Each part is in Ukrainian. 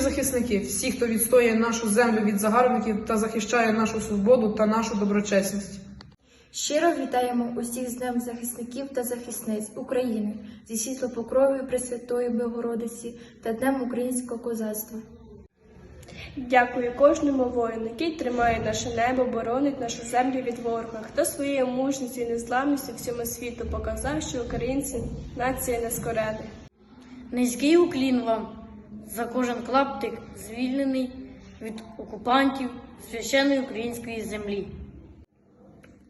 захисники, всі, хто відстоює нашу землю від загарбників та захищає нашу свободу та нашу доброчесність. Щиро вітаємо усіх з Днем захисників та захисниць України зі світлопокровою Пресвятої Богородиці та Днем українського козацтва. Дякую кожному воїну, який тримає наше небо, боронить нашу землю від ворога, хто своєю мужністю і незламністю всьому світу показав, що українці нація нескорених. Низький уклін вам за кожен клаптик, звільнений від окупантів священної української землі.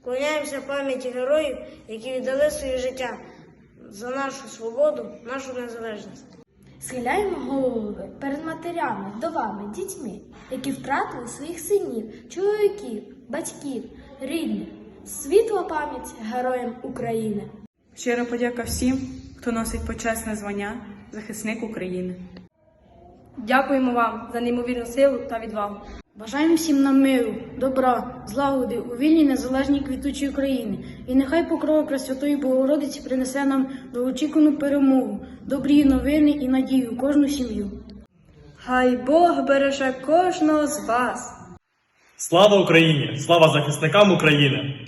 Вклоняємося пам'яті героїв, які віддали своє життя за нашу свободу, нашу незалежність. Схиляємо голови перед матерями, вдовами, дітьми, які втратили своїх синів, чоловіків, батьків, рідних. Світла пам'ять героям України. Щира подяка всім, хто носить почесне звання захисник України. Дякуємо вам за неймовірну силу та відвагу. Бажаємо всім нам миру, добра, злагоди у вільній незалежній квітучій Україні. І нехай покрова Пресвятої Богородиці принесе нам довгоочікувану перемогу, добрі новини і надію у кожну сім'ю. Хай Бог береже кожного з вас. Слава Україні! Слава захисникам України!